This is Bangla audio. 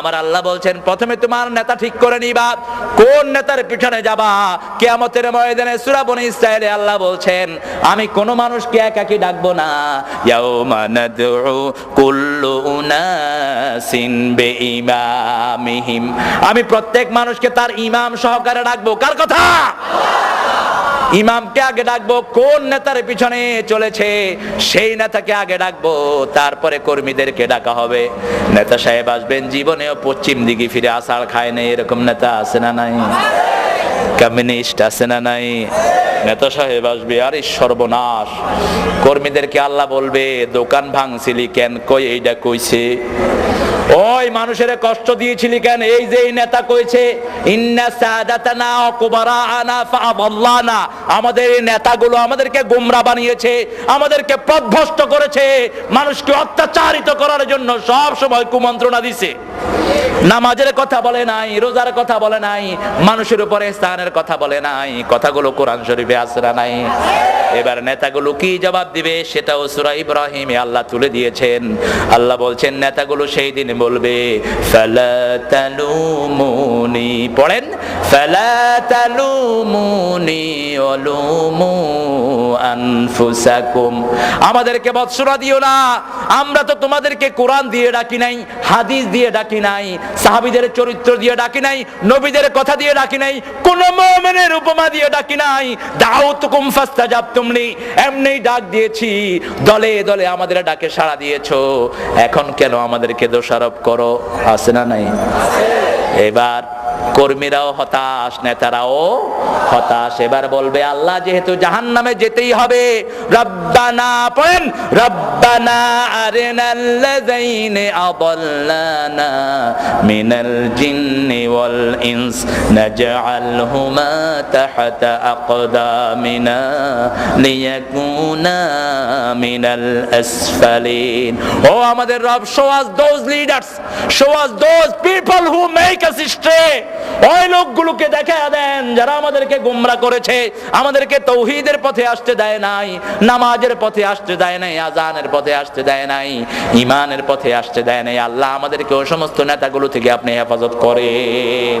আমার আল্লাহ বলছেন, প্রথমে তোমার নেতা ঠিক করে নিবা, কোন নেতার পিছনে যাবা? কেয়ামতের ময়দানে সূরা বনি ইসরাইলে আল্লাহ বলছেন, আমি কোন মানুষকে একাকি ডাকবো না? ইয়াউমা নাদউ কুল্লু উনাসিন বিইমামিহিম। আমি প্রত্যেক মানুষকে তার ইমাম সহকারে ডাকবো। কার কথা? ইমামকে আগে ডাকবো, কোন নেতার পিছনে চলেছে? সেই নেতাকে আগে ডাকবো, তারপরে কর্মীদেরকে ডাকা হবে। নেতা সাহেব আসবেন, জীবনেও পশ্চিম দিকে ফিরে আষাঢ় খায় নেই, এরকম নেতা আছে না নাই? কমিউনিস্ট আছে না নাই? নেতা সাহেব আসবে, আরে সর্বনাশ। কর্মীদেরকে আল্লাহ বলবে, দোকান ভাঙছিলি কেন? কই এইটা কইছে? ওই মানুষের কষ্ট দিয়েছিলি কেন? এই যে নেতা কইছে, ইন্না সাদাতানা ওয়া কুবারাআনা ফাআদাল্লানা। আমাদের এই নেতাগুলো আমাদেরকে গোমরা বানিয়েছে, আমাদেরকে পথভ্রষ্ট করেছে। মানুষকে অত্যাচারিত করার জন্য সব সময় কুমন্ত্রণা দিছে। নামাজের কথা বলে নাই, রোজার কথা বলে নাই, মানুষের উপরে স্থানের কথা বলে নাই, কথাগুলো কোরআন শরীফে আসরা নাই? এবার নেতাগুলো কি জবাব দিবে সেটাও সূরা ইব্রাহিমে আল্লাহ তুলে দিয়েছেন। আল্লাহ বলছেন, নেতাগুলো সেই দিন বলবে, ফালা তালুমুনি পড়েন, ফালা তালুমুনি আমাদেরকে বৎসরা দিও না, আমরা তো তোমাদেরকে কোরআন দিয়ে ডাকি নাই, হাদিস দিয়ে ডাকি নাই, সাহাবিদের চরিত্র দিয়ে ডাকি নাই, নবীদের কথা দিয়ে ডাকি নাই, কোন মুমিনের উপমা দিয়ে ডাকি নাই। দাউতুকুম ফাস্তাজাবতুমনি এমনি ডাক দিয়েছি, দলে দলে আমাদের ডাকে সাড়া দিয়েছ। এখন কেন আমাদেরকে দোষারোপ করো? আছে না নাই? এবার কর্মীরাও হতাশ, নেতারাও হতাশ। এবার বলবে, আল্লাহ যেহেতু জাহান নামে যেতেই হবে, রব্বানা পড়েন, রব্বানা আরিনাল্লাযাইনি আদাল্লানা মিনাল জিন্নি ওয়াল ইনস, নাজআলহুমা তাহতা আকদামিনা লিয়াকুনা মিনাল আসফালিন। ও আমাদের রব, show us those leaders, show us those people who make us stray ওই লোকগুলোকে দেখা দেন, যারা আমাদেরকে গুমরা করেছে, আমাদেরকে তৌহিদের পথে আসতে দেয় নাই, নামাজের পথে আসতে দেয় নাই আজানের পথে আসতে দেয় নাই ইমানের পথে আসতে দেয় নাই। আল্লাহ আমাদেরকে ওই সমস্ত নেতাগুলো থেকে আপনি হেফাজত করেন।